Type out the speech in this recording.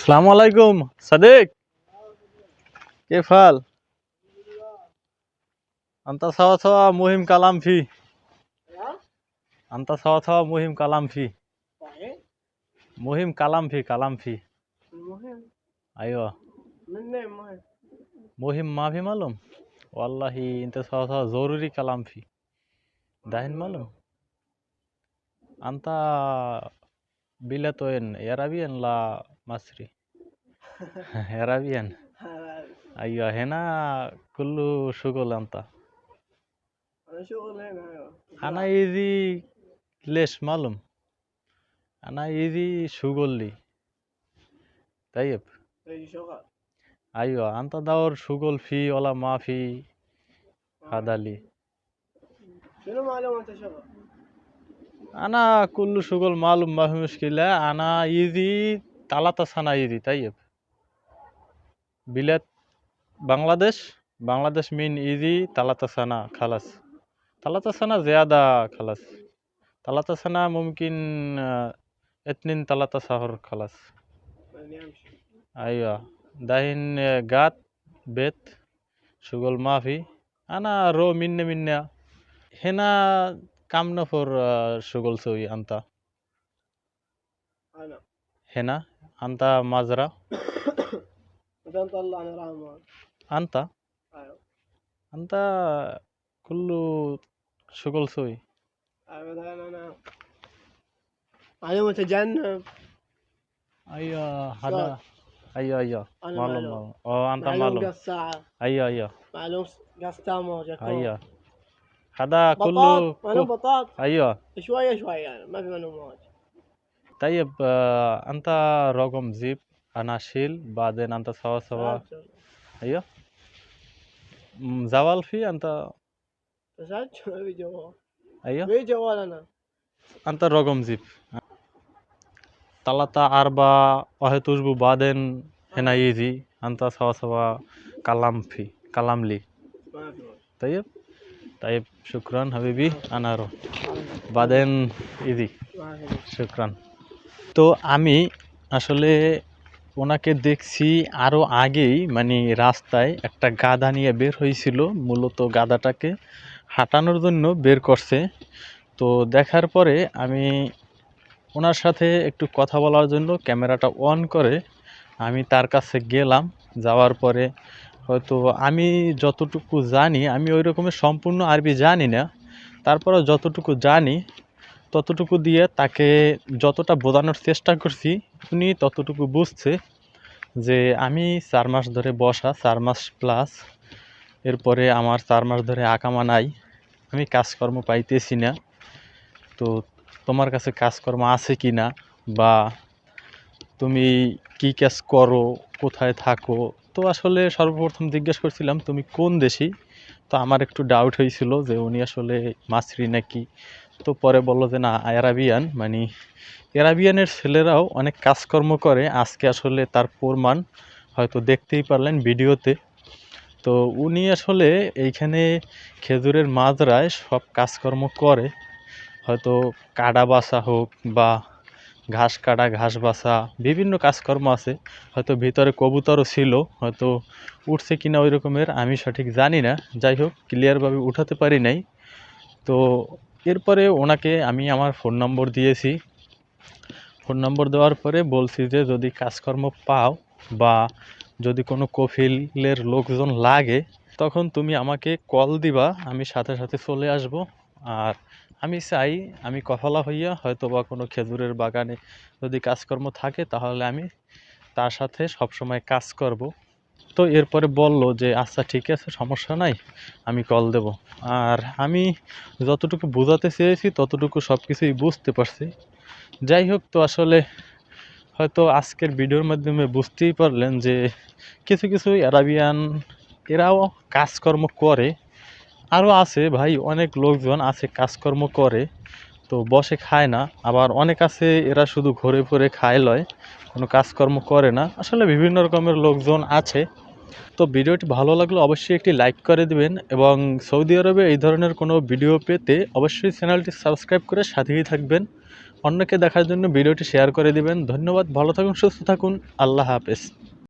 সালাম আলাইকুম, সাদেক। কে ফাল? আন্তা সাওয়া সাওয়া মুহিম কালাম ফি। আন্তা সাওয়া সাওয়া মুহিম কালাম ফি। মুহিম কালাম ফি কালাম ফি। আইও মুহিম মাফি মালুম? ওয়াল্লাহি, ইনতে সাওয়া সাওয়া জরুরি কালাম ফি। দাহিন মালুম? আন্তা বিলাতোয়েন ইয়ারাবিয়েন লা داهن معلوم أنت بلاد وين عربيا لا مصري عربيا أيوة هنا كله شغل أنت انا شغل هنا ايوه أنا يجي ليش معلوم أنا يجي شغل لي طيب اي شغل أيوة أنت دور شغل في ولا ما في هذا لي شنو معلومة انت شغل؟ أنا كل شغل معلوم ما في مشكلة أنا يجي ثلاثة سنة يجي طيب بلاد بنغلاديش بنغلاديش من يجي ثلاثة سنة خلاص ثلاثة سنة زيادة خلاص ثلاثة سنة ممكن آه، اتنين ثلاثة شهر خلاص يعني امشي أيوة داهن قاعد بيت شغل ما في أنا رو من من هنا كم نفر آه، شغل سوي أنت انا هنا أنت مزرعة بعدين طلعنا رحمة أنت أنت كله شغل سوي أيوه بعدين أنا معلومة تجنب أيوة هذا أيوة أنا معلوم معلوم أو أنت معلوم معلوم قص ساعة أيوة أيوة معلوم أيوة هذا كله بطاط معلوم بطاط أيوة شوية شوية يعني ما في معلومات طيب آه أنت رقم زيب أنا شيل بعدين أنت سوا سوا أيوه م، زوال في أنت ساعات شوي جوال أيوه في جوال انا أنت رقم زيب ثلاثة أربعة واحد أسبوع بعدين هنا يجي أنت سوا سوا كلام في كلام لي ما في طيب طيب شكرا حبيبي أنا أروح بعدين يجي ما في شكرا তো আমি আসলে ওনাকে দেখছি আরও আগেই মানে রাস্তায় একটা গাদা নিয়ে বের হয়েছিল, মূলত গাদাটাকে হাঁটানোর জন্য বের করছে। তো দেখার পরে আমি ওনার সাথে একটু কথা বলার জন্য ক্যামেরাটা অন করে আমি তার কাছে গেলাম। যাওয়ার পরে হয়তো আমি যতটুকু জানি, আমি ওই রকমের সম্পূর্ণ আরবি জানি না তারপরে যতটুকু জানি ততটুকু দিয়ে তাকে যতটা বোঝানোর চেষ্টা করছি, উনি ততটুকু বুঝছে যে আমি চার মাস ধরে বসা, চার মাস প্লাস এরপরে আমার চার মাস ধরে আকামা নাই, আমি কাজকর্ম পাইতেছি না। তো তোমার কাছে কাজকর্ম আছে কি না? বা তুমি কি কাজ করো? কোথায় থাকো? তো আসলে সর্বপ্রথম জিজ্ঞেস করছিলাম, তুমি কোন দেশি? তো আমার একটু ডাউট হয়েছিল যে উনি আসলে মাছরি নাকি? তো পরে বলল যে, না অ্যারাবিয়ান মানে অ্যারাবিয়ানের ছেলেরাও অনেক কাজকর্ম করে। আজকে আসলে তার প্রমাণ হয়তো দেখতেই পারলেন ভিডিওতে। তো উনি আসলে এইখানে খেজুরের মাজরায় সব কাজকর্ম করে। হয়তো কাটা বাসা হোক বা ঘাস কাটা, ঘাস বাসা বিভিন্ন কাজকর্ম আছে। হয়তো ভিতরে কবুতরও ছিল, হয়তো উঠছে কিনা ওই রকমের, আমি সঠিক জানি না। যাই হোক ক্লিয়ারভাবে উঠাতে পারি নাই। তো এরপরে ওনাকে আমি আমার ফোন নম্বর দিয়েছি। ফোন নম্বর দেওয়ার পরে বলছি যে, যদি কাজকর্ম পাও বা যদি কোনো কফিলের লোকজন লাগে, তখন তুমি আমাকে কল দিবা, আমি সাথে সাথে চলে আসব। আর আমি চাই, আমি কফলা হইয়া হয়তো বা কোনো খেজুরের বাগানে যদি কাজকর্ম থাকে, তাহলে আমি তার সাথে সবসময় কাজ করব। তো এরপরে বলল যে আচ্ছা ঠিক আছে, সমস্যা নাই, আমি কল দেব। আর আমি যতটুকু বোঝাতে চেয়েছি, ততটুকু সব কিছুই বুঝতে পারছি। যাই হোক, তো আসলে হয়তো আজকের ভিডিওর মাধ্যমে বুঝতেই পারলেন যে, কিছু কিছু অ্যারাবিয়ান এরাও কাজকর্ম করে। আরও আছে ভাই, অনেক লোকজন আছে কাজকর্ম করে। তো বসে খায় না। আবার অনেক আছে এরা শুধু ঘুরে ফিরে খায় লয়, কোনো কাজকর্ম করে না। আসলে বিভিন্ন রকমের লোকজন আছে। তো ভিডিওটি ভালো লাগলে অবশ্যই একটি লাইক করে দিবেন এবং সৌদি আরবে এই ধরনের কোনো ভিডিও পেতে অবশ্যই চ্যানেলটি সাবস্ক্রাইব করে সাথেই থাকবেন। অন্যকে দেখার জন্য ভিডিওটি শেয়ার করে দিবেন। ধন্যবাদ। ভালো থাকুন, সুস্থ থাকুন। আল্লাহ হাফেজ।